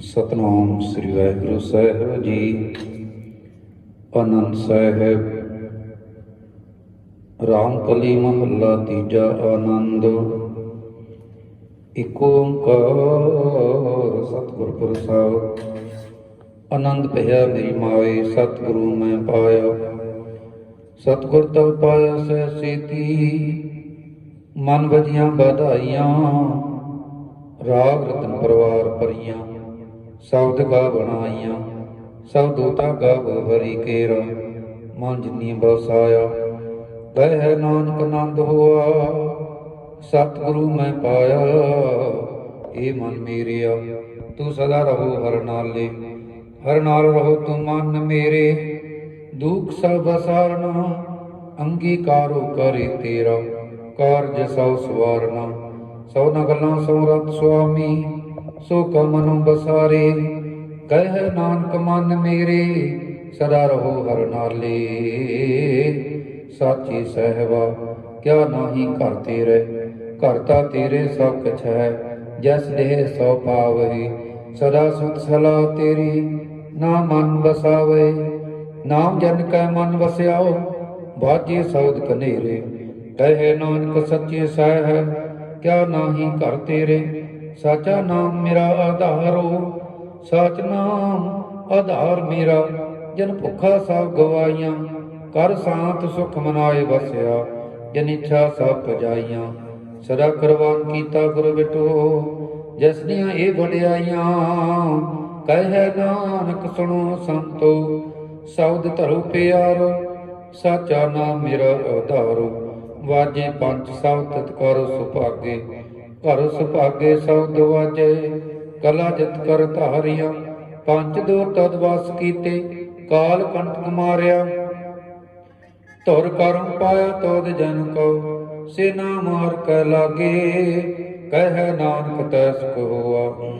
ਸਤਨਾਮ ਸ੍ਰੀ ਵਾਹਿਗੁਰੂ ਸਾਹਿਬ ਜੀ। ਆਨੰਦ ਸਾਹਿਬ। ਰਾਮ ਕਲੀ ਮਹੱਲਾ ਤੀਜਾ ਆਨੰਦ। ਇਕ ਓੰਕਾਰ ਸਤਿਗੁਰ ਪ੍ਰਸਾਦ। ਆਨੰਦ ਭਇਆ ਮੇਰੀ ਮਾਏ, ਸਤਿਗੁਰੂ ਮੈਂ ਪਾਇਆ। ਸਤਿਗੁਰ ਤਉ ਪਾਇਆ ਸਹਿ ਸੇਤੀ। ਮਨ ਵਜੀਆਂ ਵਧਾਈਆਂ। ਰਾਗ ਰਤਨ ਪਰਵਾਰ ਪਰੀਆਂ ਸ਼ਬਦ ਗਾ ਬਣਾਈਆਂ ਸਭ ਦੋਤਾ ਗਾਵ ਹਰੀ ਕੇਰਾ, ਮਨ ਜਿਨੀ ਬਸਾਇਆ, ਕਹਿ ਨਾਨਕ ਆਨੰਦ ਹੋਆ, ਸਤਿਗੁਰੂ ਮੈਂ ਪਾਇਆ, ਏ ਮਨ ਮੇਰਿਆ, ਤੂੰ ਸਦਾ ਰਹੋ ਹਰ ਨਾਲੇ, ਹਰ ਨਾਲ ਰਹੋ ਤੂੰ ਮਨ ਮੇਰੇ, ਦੁਖ ਸਭ ਵਸਾਰਨਾ ਅੰਗੀਕਾਰੋ ਕਰੇ ਤੇਰਾ, ਕਾਰਜ ਸਭ ਸਵਾਰਨਾ, ਸੋ ਨ ਗੱਲਾਂ ਸੋ ਰਤ ਸੁਆਮੀ ਸੋ ਕਮਨੁ ਬਸਾਰੇ, ਕਹਿ ਨਾਨਕ ਮਨ ਮੇਰੇ, ਸਦਾ ਰਹੋ ਹਰ ਨਾਲੇ ਸਾਚੀ ਸਹਿਬਾ, ਕਿਆ ਨਾਹੀ ਘਰ ਤੇਰੇ, ਘਰ ਤਾਂ ਤੇਰੇ ਸਭ ਕੁਛ ਹੈ, ਜਸ ਦੇਹ ਸੋ ਪਾਵਹੀ। ਸਦਾ ਸੁਖ ਸਲਾ ਤੇਰੀ, ਨਾ ਮਨ ਬਸਾਵੇ। ਨਾਮ ਜਨ ਕੈ ਮਨ ਵਸਿਆਓ ਬਾਜੀ ਸੌਦ ਕਨੇਰੇ। ਕਹੇ ਨਾਨਕ ਸੱਚੇ ਸਹਿ ਕਿਆ ਨਾਹੀ ਘਰ ਤੇਰੇ ਸਾਚਾ ਨਾਮ ਮੇਰਾ ਆਧਾਰੋ ਸਾਚ ਨਾਮ ਆਧਾਰ ਮੇਰਾ, ਜਨ ਭੁੱਖਾ ਸਭ ਗਵਾਈਆਂ, ਕਰ ਸਾਥ ਸੁਖ ਮਨਾਏ ਵਸਿਆ, ਜਨ ਇੱਛਾ ਸਭ ਪਜਾਈਆਂ, ਸਦਾ ਕੁਰਬਾਨ ਕੀਤਾ ਗੁਰੂ ਬਿਟੋ, ਜਿਸ ਇਹ ਵਡਿਆਈਆਂ, ਕਹਿ ਨਾਨਕ ਸੁਣੋ ਸੰਤੋ, ਸ਼ਬਦ ਧਰੋ ਪਿਆਰੋ, ਸਾਚਾ ਨਾਮ ਮੇਰਾ ਆਧਾਰੋ, ਵਾਜੇ ਪੰਜ ਸ਼ਬਦ ਕਰ ਸੁਭਾਗੇ ਘਰ ਸੁਭਾਗੇ ਸ਼ਬਦ ਵਾਜੇ ਕਲਾ ਜਿਤ ਕਰ ਧਾਰਿਆ। ਪੰਜ ਦੋ ਤਦ ਵਸ ਕੀਤੇ, ਕਾਲ ਕੰਟਕ ਮਾਰਿਆ ਧੁਰ ਕਰਮ ਪਾਇਆ ਤੋਦ ਜਨ ਕੋ ਸੇਨਾ ਮਾਰ ਕੈ ਲਾਗੇ। ਕਹਿ ਨਾਨਕ ਤੈਸ ਕੋ ਹੋਆ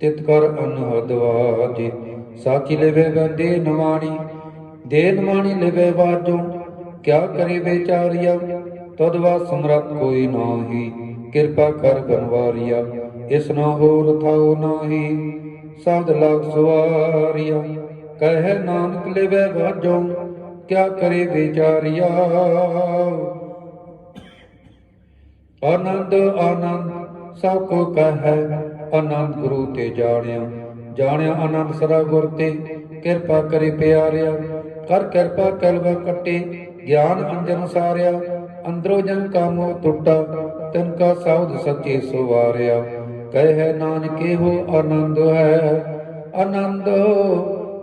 ਤਿਤ ਕਰ ਅਨਹਦਵਾ ਜੀ ਸਾਚੀ ਲਵੇ ਬੰਦੇ ਨਵਾਣੀ ਦੇ ਨਵਾਣੀ ਲਵੇ ਵਾਜੋ। ਕਿਆ ਕਰੇ ਵਿਚਾਰਿਆ, ਤਦ ਵਾ ਸਮਰਤ ਕੋਈ ਨਾਹੀ। ਕਿਰਪਾ ਕਰ ਗਨਵਾਰੀਆ ਇਸ ਨਾ ਹੋਰ ਥਾਉ ਨਾਹੀ ਸਬਦ ਲਗ ਸਵਾਰੀਆ। ਕਹਿ ਨਾਨਕ ਲਵੇ ਵਾਜੋ, ਕਿਆ ਕਰੇ ਵਿਚਾਰਿਆ। ਆਨੰਦ ਆਨੰਦ, ਸਭ ਕੋ ਕਹੈ, ਆਨੰਦ ਗੁਰੂ ਤੇ ਜਾਣਿਆ। ਜਾਣਿਆ ਆਨੰਦ ਸਦਾ ਗੁਰ ਤੇ, ਕਿਰਪਾ ਕਰੇ ਪਿਆਰਿਆ। ਕਰ ਕਿਰਪਾ ਕਲਵਾ ਕੱਟੇ, ਗਿਆਨ ਅੰਜਨ ਸਾਰਿਆ, ਅੰਦਰੋਂ ਜਨ ਕਾਮੋ ਟੁੱਟਾ। ਤਨ ਕਾ ਸਬਦ ਸੱਚੇ ਸੁਵਾਰਿਆ। ਕਹਿ ਨਾਨਕੇ ਹੋ ਆਨੰਦ ਹੈ। ਆਨੰਦ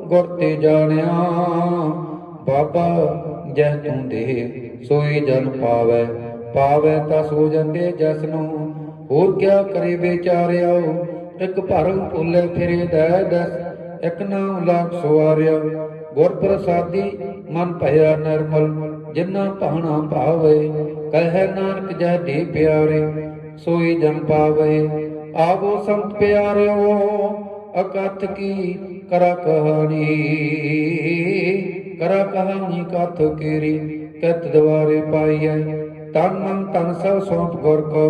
ਗੁਰ ਤੇ ਜਾਣਿਆ। ਬਾਬਾ ਜਹ ਤੂੰ ਦੇ ਸੋਈ ਜਨ ਪਾਵੈ। ਪਾਵੈ ਤਾਂ ਸੋ ਜਾਂਦੇ ਜਸ ਨੂੰ। ਹੋਰ ਕਿਆ ਕਰੇ ਵਿਚਾਰਿਆ। ਇੱਕ ਭਰਮ ਭੁੱਲੇ ਫਿਰੇ ਦੈ ਦਸ, ਇੱਕ ਨਾਮ ਲਾਖ ਸਵਾਰਿਆ। ਗੁਰ ਪ੍ਰਸਾਦੀ ਮਨ ਭਇਆ ਨਿਰਮਲ ਜਿਨ੍ਹਾਂ ਭਾਣਾ ਭਾਵੇ ਕਹਿ ਨਾਨਕ ਜਹ ਦੇ ਪਿਆਰੇ, ਸੋਈ ਜਨ ਪਾਵੇ ਆਵੋ ਸੰਤ ਪਿਆਰਿਓ, ਅਕਥ ਕੀ ਕਰਾ ਕਹਾਣੀ? ਕਰਾ ਕਹਾਣੀ ਕਥ ਕੇਰੀ ਕਤ ਦਵਾਰੇ ਪਾਈਐ, ਤਨ ਮਨ ਤਨ ਸਭ ਸੌਂਪ ਗੁਰ ਕੋ,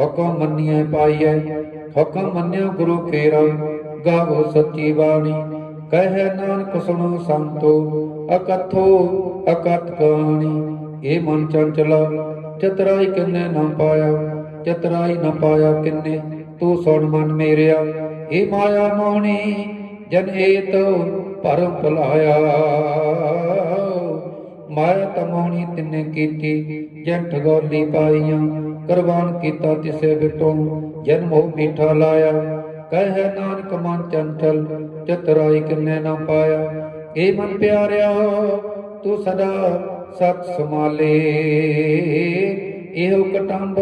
ਹੁਕਮ ਮੰਨਿਐ ਪਾਈਐ, ਹੁਕਮ ਮੰਨਿਓ ਗੁਰੂ ਕੇਰਾ, ਗਾਵੋ ਸੱਚੀ ਬਾਣੀ। ਕਹਿ ਨਾਨਕ ਸੁਣੋ ਸੰਤੋ, ਅਕਥੋ ਅਕਥ ਕਹਾਣੀ। ਇਹ ਮਨ ਚੰਚਲਾ, ਚਤਰਾਈ ਕਿੰਨੇ ਨਾ ਪਾਇਆ, ਚਤਰਾਈ ਨਾ ਪਾਇਆ ਕਿੰਨੇ, ਤੂੰ ਸੁਣ ਮਨ ਮੇਰਿਆ। ਇਹ ਮਾਇਆ ਮੋਹਣੀ, ਜਨ ਏਤ ਭਰਮ ਭੁਲਾਇਆ। ਮਾਇਆ ਤਮੋਹਣੀ ਤਿੰਨੇ ਕੀਤੀ, ਜਨ ਠਗੋਲੀ ਪਾਈਆਂ, ਕੁਰਬਾਨ ਕੀਤਾ ਤਿਸੇ ਬਿਟੋ ਜਨ ਮੋਹ ਮੀਠਾ ਲਾਇਆ। ਕਹਿ ਨਾਨਕ ਮਨ ਚੰਚਲ, ਚਤਰਾਈ ਕਿੰਨੇ ਨਾ ਪਾਇਆ। ਏ ਮਨ ਪਿਆਰਿਆ, ਤੂੰ ਸਦਾ ਸਤ ਸਮਾਲੇ ਇਹੋ ਕਟੰਬ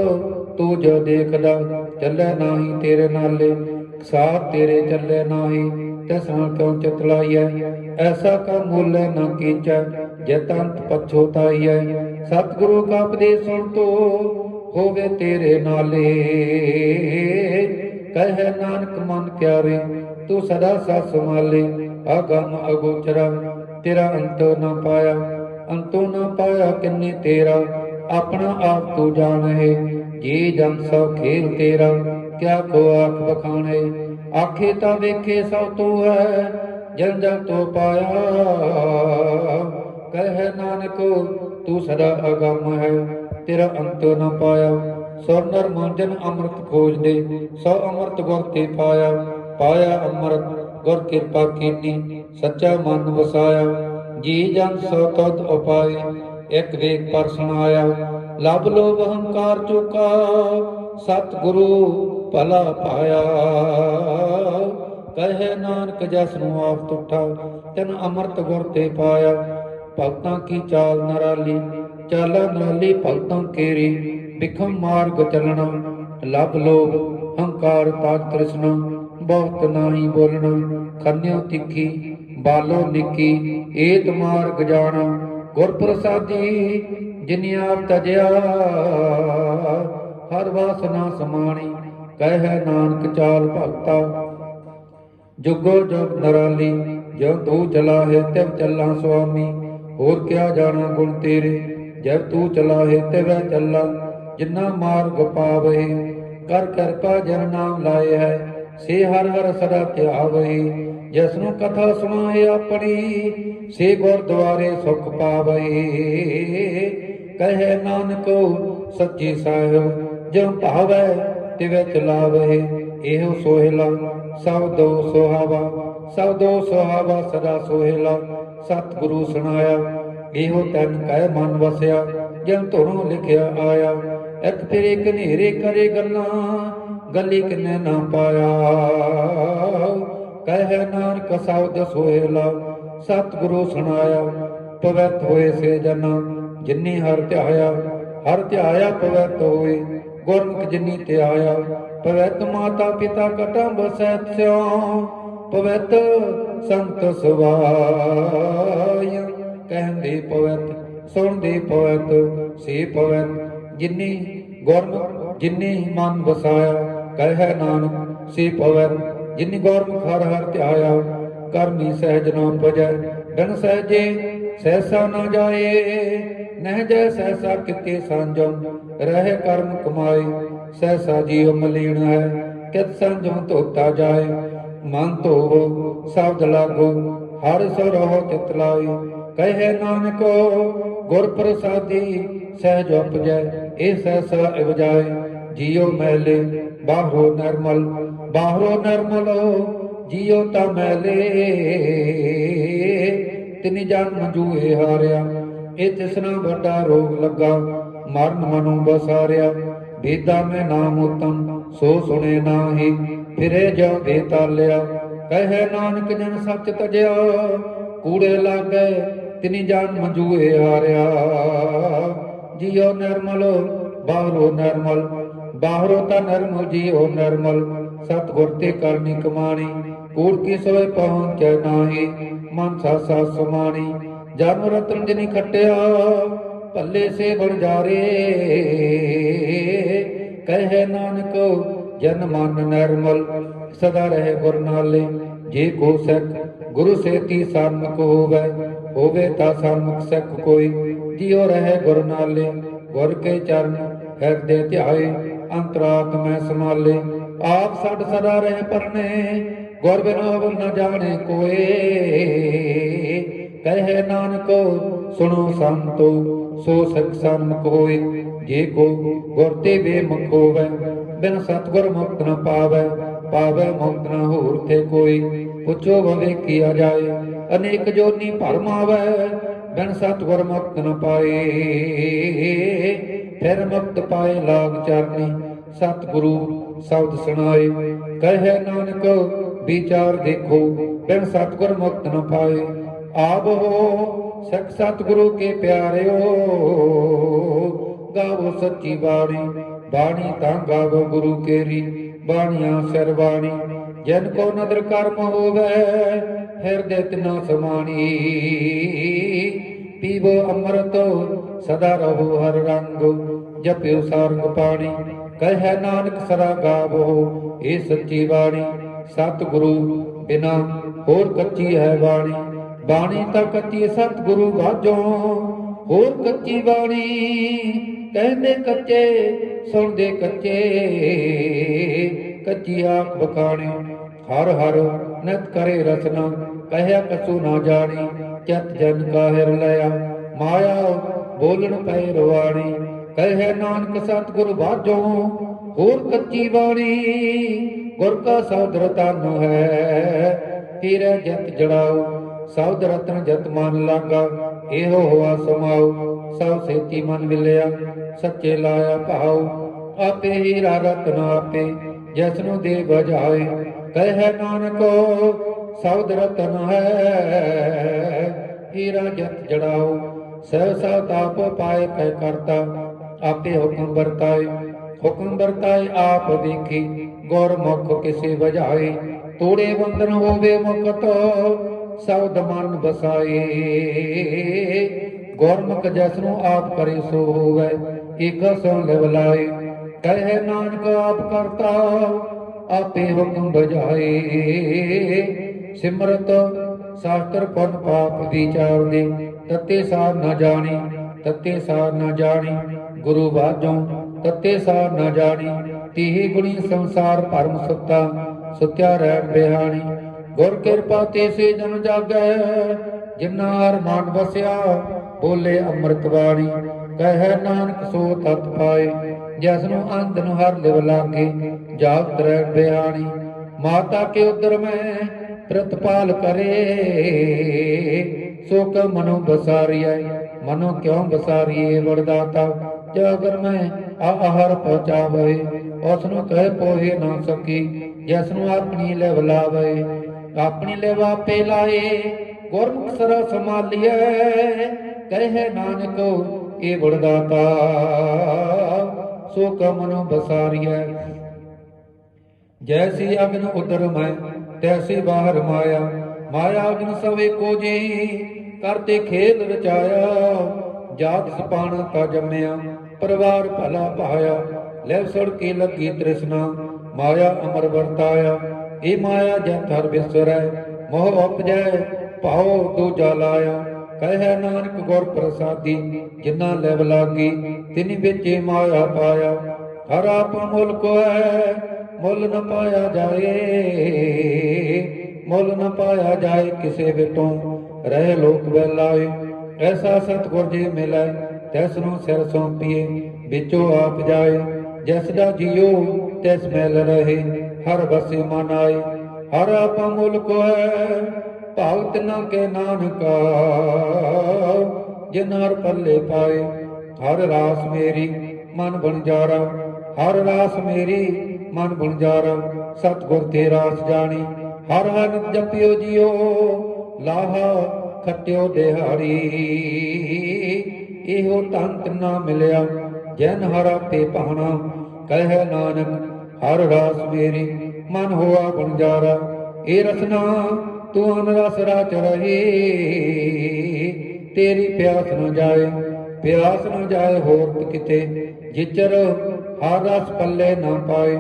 ਤੂੰ ਜੋ ਦੇਖਦਾ, ਚੱਲੇ ਨਾਹੀ ਤੇਰੇ ਨਾਲੇ। ਸਾਥ ਤੇਰੇ ਚੱਲੇ ਨਾਹੀ, ਤਸਾਂ ਕਿਉ ਚਤਲਾਈਐ? ਐਸਾ ਕਾ ਮੁੱਲ ਨਾ ਕੀਚੈ, ਜੇ ਤੰਤ ਪਛੋਤਾਈਐ ਸਤਿਗੁਰੂ ਕਾ ਉਪਦੇਸ਼ ਸੁਣ ਤੋ ਹੋਵੇ ਤੇਰੇ ਨਾਲੇ। ਕਹਿ ਨਾਨਕ, ਮਨ ਪਿਆਰੇ, ਤੂੰ ਸਦਾ ਸਤ ਸੰਭਾਲੇ। ਅਗਮ ਅਗੋਚਰਾ, ਤੇਰਾ ਅੰਤ ਨਾ ਪਾਇਆ। ਅੰਤੋ ਨਾ ਪਾਇਆ ਕਿੰਨੇ ਤੇਰਾ, ਆਪਣਾ ਆਪ ਤੂੰ ਜਾਣੈ ਜੀ ਜਨ ਸਭ ਖੇਲ ਤੇਰਾ, ਕਿਆ ਕੋ ਆਖ ਬਖਾਣੇ? ਆਖੇ ਤਾਂ ਵੇਖੇ ਸਭ ਤੂੰ ਹੈ, ਜਨ ਜਨ ਤੋ ਪਾਇਆ। ਕਹੇ ਨਾਨਕ, ਤੂੰ ਸਦਾ ਅਗੰਮ ਹੈ, ਤੇਰਾ ਅੰਤ ਨਾ ਪਾਇਆ। ਸੋ ਨਰ ਮਨਜਨ ਅੰਮ੍ਰਿਤ ਖੋਜਦੇ ਸੋ ਅੰਮ੍ਰਿਤ ਗੁਰ ਤੇ ਪਾਇਆ। ਪਾਇਆ ਅੰਮ੍ਰਿਤ, ਗੁਰ ਕਿਰਪਾ ਕੀਤੀ ਸੱਚਾ ਮਨ ਵਸਾਇਆ। ਜੀ ਜਨ ਸੋ ਤਦ ਉਪਾਏ, ਇੱਕ ਵੇਖ ਪਰ ਸੁਣਾਇਆ ਲਬ ਲੋਭ ਹੰਕਾਰ ਚੁਕਾ ਸਤ ਗੁਰੂ ਭਲਾ ਪਾਇਆ। ਕਹੇ ਨਾਨਕ ਜਸ ਨੂੰ ਆਪ ਤੁਠਾ, ਤਨ ਅੰਮ੍ਰਿਤ ਗੁਰ ਤੇ ਪਾਇਆ। ਭਗਤਾਂ ਕੀ ਚਾਲ ਨਰਾਲੀ, ਚਾਲਾ ਨਾਲੀ ਭਗਤਾਂ ਕੇਰੀ। ਬਿਖਮ ਮਾਰਗ ਚੱਲਣਾ ਲਬ ਲੋਭ ਹੰਕਾਰ ਤਾਜ ਤ੍ਰਿਸ਼ਨਾ ਬਹੁਤ ਨਾਹੀ ਬੋਲਣਾ, ਖੰਨਿਓ ਤਿੱਖੀ, ਬਾਲੋ ਨਿੱਕੀ, ਏਤ ਮਾਰ ਜਾਣਾ ਗੁਰ ਪ੍ਰਸਾਦੀ ਜਿਨੀ ਆਪ ਤਜਿਆ। ਹਰ ਵਾਸਨਾ ਸਮਾਣੀ, ਕਹਿ ਨਾਨਕ ਚਾਲ ਭਗਤਾ। ਜੁਗੋ ਜੁਗ ਨਰਾਲੀ ਜੋ ਤੂੰ ਚਲਾਹੇ ਤਿਵ ਚੱਲਾਂ ਸੁਆਮੀ, ਹੋਰ ਕਿਆ ਜਾਣਾ ਗੁਣ ਤੇਰੇ ਜਬ ਤੂੰ ਚਲਾਹੇ ਤਿਵੈ ਚੱਲਾਂ, ਜਿੰਨਾ ਮਾਰਗ ਪਾਵੇ, ਕਰ ਕਿਰਪਾ ਜਨ ਨਾਮ ਲਾਏ ਹੈ ਸੇ ਹਰ ਹਰ ਸਦਾ ਧਿਆਵੇ ਜਿਸ ਕਥਾ ਸੁਣਾਏ ਆਪਣੀ, ਸੇ ਗੁਰਦੁਆਰੇ ਸੁਖ ਪਾਵੇ ਕਹੇ ਨਾਨਕ, ਸੱਚੇ ਸਾਹਿਬ ਜੋ ਭਾਵੈ ਤਿਵੇਂ ਚਲਾਵੇ ਇਹੋ ਸੋਹਿਲਾ ਸਬਦੋ ਸੁਹਾਵਾ ਸਬਦੋ ਸੁਹਾਵਾ ਸਦਾ ਸੋਹਿਲਾ, ਸਤਿਗੁਰੂ ਸੁਣਾਇਆ। ਇਹੋ ਤਨ ਕਹਿ ਮਨ ਵਸਿਆ ਜਨ ਧੁਰੋਂ ਲਿਖਿਆ ਆਇਆ। ਇੱਕ ਫਿਰ ਇੱਕ ਹਨੇਰੇ ਕਰੇ ਗੱਲਾਂ ਗਲੀ ਕਿਨੇ ਨਾ ਪਾਇਆ। ਕਹਿ ਨਾਨਕ ਸਬਦ ਸੋਹਿਲਾ ਸਤਿਗੁਰੂ ਸੁਣਾਇਆ, ਪਵਿੱਤ ਹੋਏ ਸੇ ਜਨ, ਜਿਨੀ ਹਰ ਧਿਆਇਆ ਹਰ ਧਿਆਇਆ ਪਵਿੱਤ ਹੋਏ, ਗੁਰਮੁਖ ਜਿਨੀ ਧਿਆਇਆ, ਪਵਿੱਤ ਮਾਤਾ ਪਿਤਾ ਕਟੰਬ ਸਹਿਤ ਸਿਉ, ਪਵਿੱਤ ਸੰਤ ਸਵਾਇਆ। ਕਹਿੰਦੇ ਪਵਿੱਤ, ਸੁਣਦੇ ਪਵਿੱਤ, ਸੇ ਪਵਿੱਤ, ਜਿਨੀ ਗੁਰਮੁਖ, ਜਿਨੀ ਮਨ ਵਸਾਇਆ ਕਹਿ ਨਾਨਕ ਸੇ ਪਵਿੱਤ ਜਿਨੀ ਗੁਰਮੁਖ ਹਰ ਹਰ ਧਿਆਇਆ ਕਰਮੀ ਸਹਿਜ ਨਾ ਭਜੈ ਬਿਨ ਸਹਿਜੇ, ਸਹਿਸਾ ਨਾ ਜਾਏ, ਨਹਿ ਜੈ ਸਹਿਸਾ ਕਿਤੇ ਸੰਜਮ ਰਹਿ ਕਰਮ ਕਮਾਏ, ਸਹਿਸਾ ਜੀਵ ਮਲੀਨ ਹੈ ਕਿਤ ਸਾਂਝੋ ਧੋਤਾ ਜਾਏ, ਮਨ ਧੋਵੋ ਸ਼ਬਦ ਲਾਗੋ, ਹਰ ਸਰਹੁ ਚਿਤ ਲਾਈ ਕਹੇ ਨਾਨਕ, ਗੁਰ ਪ੍ਰਸਾਦੀ, ਸਹਿਜ ਉਪਜੈ, ਇਹ ਸਹਿਸਾ ਇਵਜਾਏ ਜੀਉ ਮੈਲੇ, ਬਾਹਰੋ ਨਰਮਲ ਬਾਹਰੋ ਨਰਮਲ ਜੀਉ ਤਾ ਮੈਲੇ। ਤਿਨ ਜਨਮ ਜੂਏ ਹਾਰਿਆ ਇਹ ਤਿਸਨਾ ਵੱਡਾ ਰੋਗ ਲੱਗਾ, ਮਰਨ ਮਨੁ ਬਸਾਰਿਆ ਵੇਦਾਂ ਮੈਂ ਨਾਮ ਉਤਮ, ਸੋ ਸੁਣੇ ਨਾਹੀ, ਫਿਰੇ ਜਾ ਬੇਤਾਲਿਆ ਕਹੇ ਨਾਨਕ ਜਨ ਸੱਚ ਤਜਿਆ, ਕੂੜੇ ਲਾਗੇ, ਤਿਨ ਜਨਮ ਜੂਏ ਹਾਰਿਆ। ਜੀਉ ਨਿਰਮਲ, ਬਾਹਰੋ ਨਿਰਮਲ ਬਾਹਰੋ ਤਾਂ ਨਰਮਲ ਜੀਉ ਨਿਰਮਲ, ਸਤਿਗੁਰ ਤੇ ਕਰਨੀ ਕਮਾਣੀ, ਕੂੜ ਕੀ ਸੋਏ ਪਹੁੰਚੈ ਨਾਹੀ, ਮਨ ਸਾਸਾ ਸਮਾਣੀ, ਜਨਮ ਰਤਨ ਜਿਨੀ ਖਟਿਆ, ਭੱਲੇ ਸੇ ਬਣ ਜਾਰੇ ਕਹੇ ਨਾਨਕ, ਜਨ ਮਨ ਨਿਰਮਲ, ਸਦਾ ਰਹੇ ਗੁਰ ਨਾਲੇ, ਜੇ ਕੋ ਸਿੱਖ, ਗੁਰੂ ਸੇਤੀ ਸਨਮੁਖ ਹੋਵੇ ਹੋਵੇ ਤਾਂ ਸਨਮੁਖ ਸਿੱਖ ਕੋਈ, ਜਿਉ ਰਹੇ ਗੁਰ ਨਾਲੇ, ਗੁਰ ਕੇ ਚਰਨ, ਹਿਰਦੇ ਧਿਆਏ ਅੰਤਰਾਤਮੈ ਸਮਾਲੇ ਆਪ ਸੜ ਸਦਾ ਰਹਿ ਪਰਨੇ, ਗੁਰ ਬਿਨੋ ਅਵਰ ਨ ਜਾਣੇ ਕੋਏ। ਕਹੇ ਨਾਨਕ, ਸੁਣੋ ਸੰਤੋ, ਸੋ ਸਿੱਖ ਸਨਮੁਖ ਹੋਏ ਜੇ ਕੋ ਗੁਰ ਤੇ ਬੇਮੁਖ ਹੋਵੇ, ਬਿਨ ਸਤਗੁਰ ਮੁਕਤ ਨ ਪਾਵੇ ਪਾਵੇ ਮੁਕਤ ਨ ਹੋਰ ਤੇ ਕੋਈ। ਪੁੱਛੋ ਬਵੇ ਕੀਆ ਜਾਏ, ਅਨੇਕ ਜੋਨੀ ਭਰਮ ਆਵੇ, ਬਿਨ ਸਤਗੁਰ ਮੁਕਤ ਨ ਪਾਏ। ਫਿਰ ਮੁਕਤ ਪਾਏ ਲਾਗ ਚਰਨੀ, ਸਤਿਗੁਰੂ ਸ਼ਬਦ ਸੁਣਾਏ। ਕਹੇ ਨਾਨਕ, ਵਿਚਾਰ ਦੇਖੋ, ਬਿਨ ਸਤਿਗੁਰ ਮੁਕਤ ਨ ਪਾਏ। ਆਪ ਹੋ ਸਿੱਖ ਸਤਿਗੁਰੂ ਕੇ ਪਿਆਰਿਓ, ਗਾਵੋ ਸੱਚੀ ਬਾਣੀ ਬਾਣੀ ਤਾਂ ਗਾਵੋ ਗੁਰੂ ਕੇਰੀ, ਬਾਣੀਆਂ ਸਿਰ ਬਾਣੀ ਜਨ ਕੋ ਨਦਰ ਕਰਮ ਹੋਵੇ, ਹਿਰਦੇ ਤਿਨਾ ਸਮਾਣੀ। ਪੀਵੋ ਅੰਮ੍ਰਿਤ ਸਦਾ ਰਹੋ ਹਰ ਰੰਗ, ਜਪਿਓ ਸਾਰੰਗ ਪਾਣੀ, ਕਹਿ ਨਾਨਕ ਸਦਾ ਗਾਵੋ, ਇਹ ਸੱਚੀ ਬਾਣੀ, ਸਤਿਗੁਰੂ ਬਿਨਾ ਹੋਰ ਕੱਚੀ ਹੈ ਬਾਣੀ। ਬਾਣੀ ਤਾਂ ਕੱਚੀ ਸਤਿਗੁਰੂ ਬਾਝੋਂ ਹੋਰ ਕੱਚੀ ਬਾਣੀ, ਕਹਿੰਦੇ ਕੱਚੇ, ਸੁਣਦੇ ਕੱਚੇ, ਕੱਚੀ ਆਖ ਬਖਾਣਿਓ ਹਰ ਹਰ ਨਿਤ ਕਰੇ ਰਚਨਾ ਕਹਿਆ ਕਸੂ ਨਾ ਜਾਣੀ, ਚਤ ਜਨ ਕਾਹਿਰ ਲਿਆ, ਮਾਇਆ ਬੋਲਣ ਪਏ ਰਵਾਣੀ ਕਹੇ ਨਾਨਕ ਸਤਿਗੁਰ ਬਾਝੋ, ਹੋਰ ਕੱਚੀ ਬਾਣੀ, ਗੁਰ ਕਾ ਸੌਦਰ ਤਨ ਹੈ ਹੀਰੇ ਜਤ ਜੜਾਓ ਸੌਦ ਰਤਨ ਜਤ ਮਨ ਲਾਗਾ, ਇਹੋ ਹੋਆ ਸਮਾਉ, ਸਭ ਸੇਤੀ ਮਨ ਮਿਲਿਆ, ਸੱਚੇ ਲਾਇਆ ਭਾਉ, ਆਪੇ ਹੀਰਾ ਰਤਨ ਆਪੇ, ਜਿਸ ਨੂੰ ਦੇ ਬਜਾਏ ਕਹੇ ਨਾਨਕ ਸੌਦ ਰਤਨ ਹੈ ਹੀਰਾ ਜਤ ਜੜਾਓ ਸਹਿ ਸਹਿ ਤਾਪ ਪਾਏ ਕਹਿ ਕਰਤਾ, ਆਪੇ ਹੁਕਮ ਵਰਤਾਏ। ਹੁਕਮ ਵਰਤਾਏ ਆਪ ਦੇਖੀ ਗੁਰਮੁਖ ਕਿਸੇ ਵਜਾਏ। ਤੋੜੇ ਬੰਧਨ ਹੋਵੇ ਮੁਕਤ ਸੌਦ ਮਨ ਬਸਾਏ ਗੁਰਮੁਖ ਜਸ ਨੂੰ ਆਪ ਕਰੇ ਸੋ ਹੋਵੇ ਇਕ ਸੋ ਲਿਵਲਾਏ ਕਹੇ ਨਾਨਕ ਆਪ ਕਰਤਾ, ਆਪੇ ਹੁਕਮ ਬਜਾਏ ਸਿਮਰਤ, ਸ਼ਾਸਤਰ ਪਦ ਪਾਪ ਵਿਚਾਰ ਦੇ ਤਤੇ ਸਾਰ ਨਾ ਜਾਣੀ, ਤਤੇ ਸਾਰ ਨਾ ਜਾਣੀ, ਗੁਰੂ ਬਾਝੋਂ ਤਤੇ ਸਾਰ ਨਾ ਜਾਣੀ, ਤੀਹੀ ਗੁਣੀ ਸੰਸਾਰ ਭਰਮ ਸੁੱਤਾ, ਸੁਤਿਆ ਰਹਿ ਬਿਹਾਣੀ। ਗੁਰ ਕਿਰਪਾ ਤੇ ਸੇ ਜਨ ਜਾਗੈ ਜਿਨਾ ਅਰਮਾਨ ਵਸਿਆ, ਬੋਲੇ ਅੰਮ੍ਰਿਤ ਬਾਣੀ ਕਹਿ ਨਾਨਕ ਸੋ ਤਤ ਪਾਏ, ਜਿਸ ਨੂੰ ਅੰਧ ਨੂੰ ਹਰ ਲਿਵ ਲਾਗੇ, ਜਾਗਤ ਰਹਿ ਬਿਹਾਣੀ। ਮਾਤਾ ਕੇ ਉਦਰ ਮੈਂ ਪ੍ਰਤਪਾਲ ਕਰੇ ਸੁਖ ਮਨੋ ਬਸਾਰੀਐ? ਮਨੋ ਕਿਉ ਬਸਾਰੀਏ ਵਰਦਾਤਾ? ਜਗਰ ਮੈਂ ਆਹਾਰ ਪਹੁੰਚਾਵੇ ਉਸ ਨੂੰ ਕਹਿ ਪੋਹੇ ਨਾ ਸਕੀ ਜਿਸ ਨੂੰ ਆਪਣੀ ਲੈ ਬੁਲਾਵੇ। ਆਪਣੀ ਲੈ ਵਾਪੇ ਲਾਏ, ਗੁਰਮੁਖ ਸਰ ਸਮਾਲੀਐ ਕਹੇ ਨਾਨਕ, ਇਹ ਵਰਦਾਤਾ ਸੁਖ ਮਨੋ ਬਸਾਰੀਐ। ਜੈਸੀ ਅਗਨ ਉਦਰ ਮੈਂ, ਤੈਸੀ ਬਾਹਰ ਮਾਇਆ ਮਾਇਆ ਅਗਨ ਸਵੇ ਕੋ ਜੀ। ਕਰਤੇ ਖੇਲ ਰਚਾਇਆ, ਜਾਤ ਸਪਾਣਾ ਤਾ ਜੰਮਿਆ, ਪਰਿਵਾਰ ਭਲਾ ਪਾਇਆ ਲੈ ਸੜ ਕੇ ਲੱਗੀ ਤ੍ਰਿਸ਼ਨਾ, ਮਾਇਆ ਅਮਰ ਵਰਤਾਇਆ। ਇਹ ਮਾਇਆ ਜਨ ਹਰ ਬਿਸਰੈ ਮੋਹ ਉਪਜੈ, ਭਾਉ ਦੂਜਾ ਲਾਇਆ। ਕਹਿ ਨਾਨਕ ਗੁਰ ਪ੍ਰਸਾਦੀ ਜਿਨ੍ਹਾਂ ਲੈਵ ਲਾਗੀ, ਤਿਨ ਵਿੱਚੇ ਮਾਇਆ ਪਾਇਆ। ਹਰ ਆਪ ਮੁਲ ਕੋ ਹੈ ਮੁੱਲ ਨ ਪਾਇਆ ਜਾਏ, ਮੁੱਲ ਨ ਪਾਇਆ ਜਾਏ ਕਿਸੇ ਵਿਟੋਂ ਰਹਿ ਲੋਕ ਵੇਲਾਏ, ਐਸਾ ਸਤਿਗੁਰ ਜੇ ਮਿਲੈ, ਤਿਸ ਨੂੰ ਸਿਰ ਸੌਂਪੀਏ, ਵਿੱਚੋਂ ਆਪ ਜਾਏ। ਜਿਸ ਦਾ ਜੀਉ ਤਿਸ ਮਿਲ ਰਹੇ, ਹਰ ਵਸੇ ਮਨ ਆਏ। ਹਰ ਆਪ ਮੁੱਲ ਕੋ ਹੈ ਭਗਤ ਨਾ ਕੇ ਨਾਨਕਾ ਜਿਨਾਰ ਪੱਲੇ ਪਾਏ, ਹਰ ਰਾਸ ਮੇਰੀ ਮਨ ਬਣਜਾਰਾ ਹਰ ਰਾਸ ਮੇਰੀ ਮਨ ਬਣਜਾਰਾ ਸਤਗੁਰ ਤੇ ਰਾਸ ਜਾਣੀ। ਹਰ ਹਰ ਜਪਿਓ ਜਿਓ ਲਾਹਾ ਖਟਿਓ ਦਿਹਾੜੀ। ਇਹੋ ਤੰਤ ਨਾ ਮਿਲਿਆ, ਜਨ ਹਰਾ ਤੇ ਪਾਣਾ ਕਹਿ ਨਾਨਕ, ਹਰ ਰਾਸ ਮੇਰੀ, ਮਨ ਹੋਆ ਬਣਜਾਰਾ ਇਹ ਰਸਨਾ, ਤੂੰ ਅਨਰਸ ਰਾਚ ਰਹੀ। ਤੇਰੀ ਪਿਆਸ ਨਾ ਜਾਏ, ਪਿਆਸ ਨਾ ਜਾਏ ਹੋਰ ਕਿਤੇ। ਜਿਚਰ ਹਰ ਰਸ ਪੱਲੇ ਨਾ ਪਾਏ,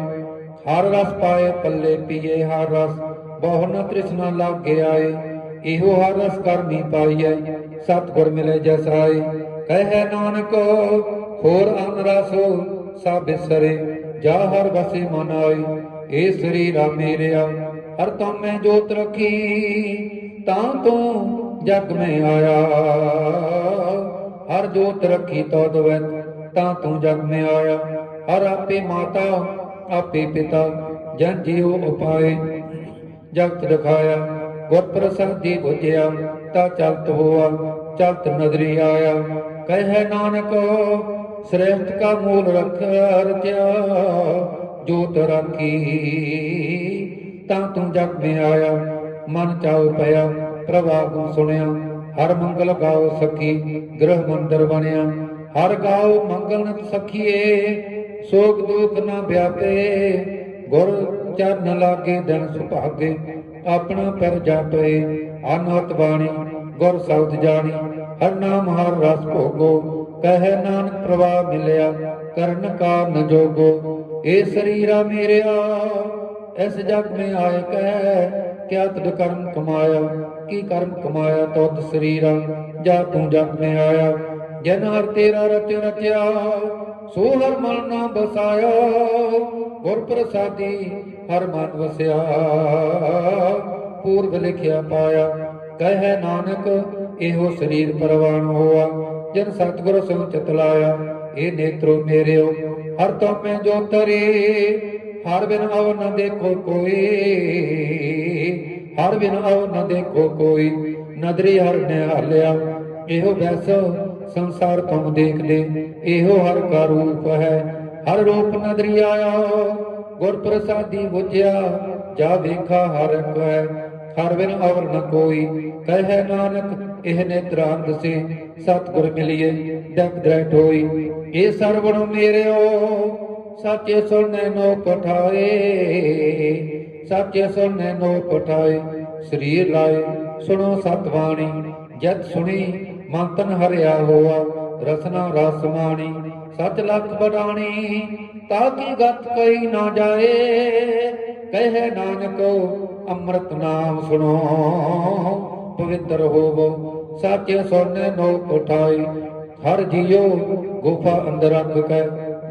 ਹਰ ਰਸ ਪਾਏ ਪੱਲੇ ਪੀਏ ਹਰ ਰਸ। ਬਹੁ ਨ ਤ੍ਰਿਸ਼ਨਾ ਲਾਗੇ ਆਏ। ਇਹੋ ਹਰ ਰਸ ਕਰਮੀ ਪਾਈਐ, ਸਤਿਗੁਰ ਮਿਲੇ ਜਸਾਏ। ਕਹੇ ਨਾਨਕ, ਹੋਰ ਅਨ ਰਸ, ਸਭ ਬਿਸਰੇ, ਜਾ ਹਰ ਬਸੇ ਮਨ ਆਏ। ਏ ਸਰੀਰਾ ਮੇਰਿਆ ਹਰ ਤਾਂ ਮੈਂ ਜੋਤ ਰੱਖੀ, ਤਾਂ ਤੂੰ ਜਗ ਮੈਂ ਆਇਆ। ਹਰ ਜੋਤ ਰੱਖੀ ਤੋ ਦਵੈ, ਤਾਂ ਤੂੰ ਜਗ ਮੈਂ ਆਇਆ। ਹਰ ਆਪੇ ਮਾਤਾ, ਆਪੇ ਪਿਤਾ, ਜਨ ਜੀਉ ਉਪਾਏ, ਜਗਤ ਦਿਖਾਇਆ। ਗੁਰ ਪ੍ਰਸਾਦੀ ਬੁਝਿਆ, ਤਾ ਚਲਤ ਹੋਆ, ਚਲਤ ਨਦਰੀ ਆਇਆ। ਕਹੇ ਨਾਨਕ, ਸ੍ਰੇਸ਼ਟ ਕਾ ਮੂਲ ਰਖ ਰਚਿਆ ਜੋਤ ਰਾਖੀ, ਤਾਂ ਤੂੰ ਜਗ ਮੇ ਆਇਆ। ਮਨ ਚਾਉ ਪਿਆ, ਪ੍ਰਭਾ ਨੂੰ ਸੁਣਿਆ। ਹਰ ਮੰਗਲ ਗਾਓ ਸਖੀ, ਗ੍ਰਹ ਮੰਦਰ ਬਣਿਆ। ਹਰ ਗਾਓ ਮੰਗਲ ਸਖੀਏ, ਸੋਗ ਦੁਖ ਨਾ ਵਿਆਪੇ। ਗੁਰ ਚਰਨ ਲਾਗੇ ਦਿਨ ਸੁਭਾਗੇ, ਆਪਣਾ ਪਰ ਜਾਪੇ ਅਨਹਤ ਬਾਣੀ, ਗੁਰ ਸ਼ਬਦ ਜਾਣੀ, ਹਰ ਨਾਮ ਹਰ ਰਸ ਭੋਗੋ, ਕਹਿ ਨਾਨਕ ਪ੍ਰਵਾਹ ਮਿਲਿਆ, ਕਰਨ ਕਾਰਨ ਜੋਗੋ, ਏ ਸਰੀਰਾ ਮੇਰਿਆ, ਇਸ ਜਗ ਮੇ ਆਏ ਕਹਿ, ਕਿਆ ਤਦ ਕਰਮ ਕਮਾਇਆ, ਕੀ ਕਰਮ ਕਮਾਇਆ ਤੋਤ ਸਰੀਰਾ, ਜਾ ਤੂੰ ਜਗ ਮੇ ਆਇਆ ਜਨ ਹਰ ਤੇਰਾ ਰਚ ਰਚਿਆ, ਸੋ ਹਰ ਮਨ ਨਾ ਬਸਾਇਆ, ਗੁਰ ਪ੍ਰਸਾਦੀ ਹਰ ਮਨ ਵਸਿਆ। ਪੂਰਬ ਲਿਖਿਆ ਪਾਇਆ, ਕਹੈ ਨਾਨਕ, ਇਹੋ ਸਰੀਰ ਪਰਵਾਨ ਹੋਆ। ਜਨ ਸਤਿਗੁਰ ਸੰਗ ਚਿਤ ਲਾਇਆ, ਇਹ ਨੇਤਰੋ ਮੇਰਿਓ, ਹਰ ਤੋਂ ਮੈਂ ਜੋ ਤਰੇ, ਹਰ ਬਿਨ ਅਵ ਨ ਦੇਖੋ ਕੋਈ। ਹਰ ਬਿਨ ਅਵ ਨ ਦੇਖੋ ਕੋਈ, ਨਦਰੀ ਹਰ ਨੇ ਹਾਲਿਆ ਇਹੋ ਵੈਸ ਸੰਸਾਰ ਤੁਮ ਦੇਖਦੇ, ਇਹੋ ਹਰ ਕਾ ਰੂਪ ਹੈ। ਹਰ ਰੂਪ ਨਦਰੀ ਆਇਆ ਗੁਰ ਪ੍ਰਸਾਦੀ ਬੁਝਿਆ, ਜਾ ਵੇਖਾ ਹਰ ਇੱਕ ਹਰ ਬਿਨ ਅਵਰ ਨ ਕੋਈ, ਕਹੈ ਨਾਨਕ, ਇਹ ਨੇਤਰਾਂਦ ਸੇ ਸਤਿਗੁਰ ਮਿਲਿਏ ਡਕ ਦ੍ਰਟ ਹੋਈ ਇਹ ਸਰਵਣ ਮੇਰਿਓ, ਸੱਚੇ ਸੁਣਨੇ ਨੋ ਪਠਾਏ। ਸੱਚੇ ਸੁਣਨੇ ਨੋ ਪਠਾਏ, ਸਰੀਰ ਲਾਏ, ਸੁਣੋ ਸਤਵਾਣੀ ਜਦ ਸੁਣੀ ਮੰਤਨ ਹਰਿਆ ਹੋਆ ਰਸਨਾ ਰਸ ਮਾਣੀ, ਸਚ ਲਖ ਬਡਾਣੀ ਤਾਂ ਕੀ ਗਤ ਕਈ ਨਾ ਜਾਏ? ਕਹੇ ਨਾਨਕ, ਅੰਮ੍ਰਿਤ ਨਾਮ ਸੁਣੋ। ਪਵਿੱਤਰ ਹੋਵੋ, ਸਾਚੇ ਸੋਨੇ ਨੋ ਉਠਾਈ। ਹਰ ਜੀਓ ਗੁਫਾ ਅੰਦਰ ਰੱਖ ਕੇ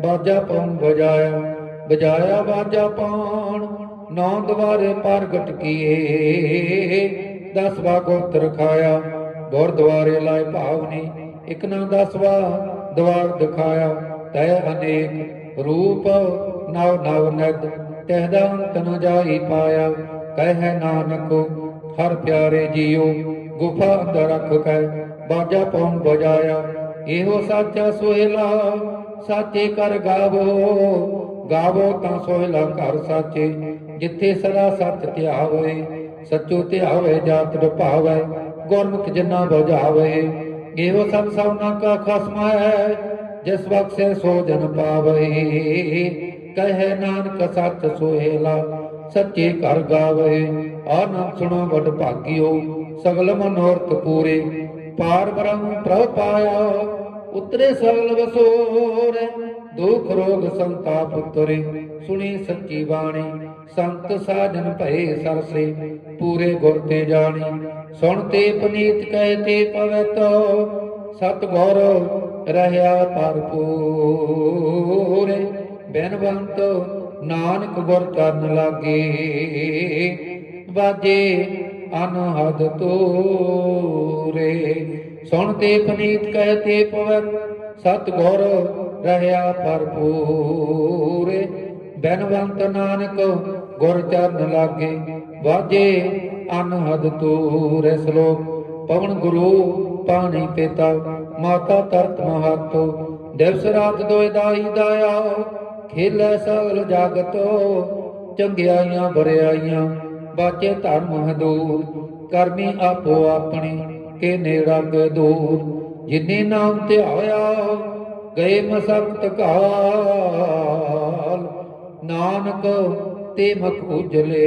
ਬਾਜਾ ਪਉਣ ਵਜਾਇਆ ਵਜਾਇਆ ਬਾਜਾ ਪਾਉਣ, ਨੌ ਦਵਾਰੇ ਪ੍ਰਗਟ ਕੀਏ। ਦਸਵਾ ਗੋਤਰ ਖਾਇਆ ਗੁਰਦੁਆਰੇ ਲਾਇ ਭਾਵਨੀ ਇਕ ਨਾ ਦਸਵਾ ਦਵਾਰ ਦਿਖਾਇਆ, ਤੈ ਅਨੇਕ ਰੂਪ ਨਵ ਨਵ ਨਦ ਤਹਿਦਾ ਅੰਤ ਨ ਜਾਈ ਪਾਇਆ, ਕਹਿ ਨਾਨਕ, ਹਰ ਪਿਆਰੇ ਜੀਓ ਗੁਫਾ ਅੰਦਰ ਰੱਖ ਕੇ ਬਾਜਾ ਪਉਣ ਬਜਾਇਆ ਇਹੋ ਸਾਚਾ ਸੋਹਿਲਾ, ਸਾਚੇ ਕਰ ਗਾਵੋ ਗਾਵੋ ਤਾਂ ਸੋਹਿਲਾ ਘਰ ਸਾਚੇ, ਜਿੱਥੇ ਸਦਾ ਸੱਚ ਧਿਆਵੇ ਸੱਚੋ ਧਿਆਵੇ ਜਾਤ ਰਪਾਵੇ ਗੁਰਮੁਖ ਜਿਨਾ ਬੁਝਾਵੇ ਇਹੋ ਸਭ ਸਭਨਾ ਕਾ ਖਸਮ ਜਿਸ ਬਖਸ਼ੇ ਸੋ ਜਨ ਪਾਵੇ। ਕਹੇ ਨਾਨਕ ਸੱਚ ਸੋਹਿਲਾ, ਸੱਚੇ ਘਰ ਗਾਵੇ। ਆਨੰਦ ਸੁਣੋ ਵਡ ਭਾਗਿਓ, ਸਗਲ ਮਨੋਰਥ ਪੂਰੇ। ਪਾਰ ਬ੍ਰਹਮ ਪ੍ਰਭ ਪਾਇਆ, ਉਤਰੇ ਸਗਲ ਵਸੋਰੇ। ਦੁਖ ਰੋਗ ਸੰਤਾਪ ਉਤਰੇ ਸੁਣੀ ਸੱਚੀ ਬਾਣੀ, ਸੰਤ ਸਾਜਨ ਭਏ ਸਰਸੇ, ਪੂਰੇ ਗੁਰ ਤੇ ਜਾਣੀ। ਸੁਣ ਤੇ ਪਨੀਤ ਕਹੇ ਤੇ ਪਵਿੱਤ ਸਤ ਗੁਰ ਰਹਿਆ ਭਰਪੂਰੇ। ਬੈਨਵੰਤ ਨਾਨਕ ਗੁਰ ਚਰਨ ਲਾਗੇ ਬਾਜੇ ਅਨਹਦ ਤੋਰੇ। ਸੁਣ ਤੇ ਪਨੀਤ ਕਹਿ ਤੇ ਪਵਨ ਸਤ ਗੁਰ ਰਹਿਆ ਭਰਪੂਰੇ। ਬੈਨਵੰਤ ਨਾਨਕ, ਗੁਰ ਚਰਨ ਲਾਗੇ, ਵਾਜੇ ਅਨਹਦ ਤੋਰੇ ਸ਼ਲੋਕ ਪਵਨ ਗੁਰੂ ਪਾਣੀ ਪਿਤਾ ਮਾਤਾ ਤਰਤ ਮਹਤੋ ਦਿਵਸ ਰਾਤ ਦੋਇ ਦਾਈ ਦਾਇਆ, ਖੇਲੇ ਸਗਲ ਜਗਤ। ਚੰਗਿਆਈਆਂ ਬਰਿਆਈਆਂ ਬਾਚੇ ਧਰਮ ਹਦੂਰ ਕਰਮੀ ਆਪੋ ਆਪਣੀ, ਕੇ ਨੇੜਗ ਦੂਰ। ਜਿਨੇ ਨਾਮ ਧਿਆਇਆ ਗਏ ਮਸਕਤ ਕਾਲ ਨਾਨਕ ਤੇ ਮਖ ਉਜਲੇ,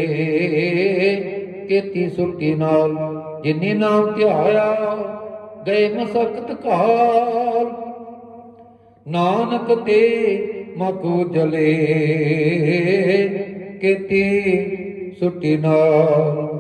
ਕੀਤੀ ਸੁਰਤੀ ਨਾਲ ਜਿਨੇ ਨਾਮ ਧਿਆਇਆ ਗਏ ਮਸਕਤ ਕਾਲ ਨਾਨਕ ਤੇ ਮਕੂ ਜਲੇ ਕੀਤੀ ਸੁਟੀ ਨਾਲ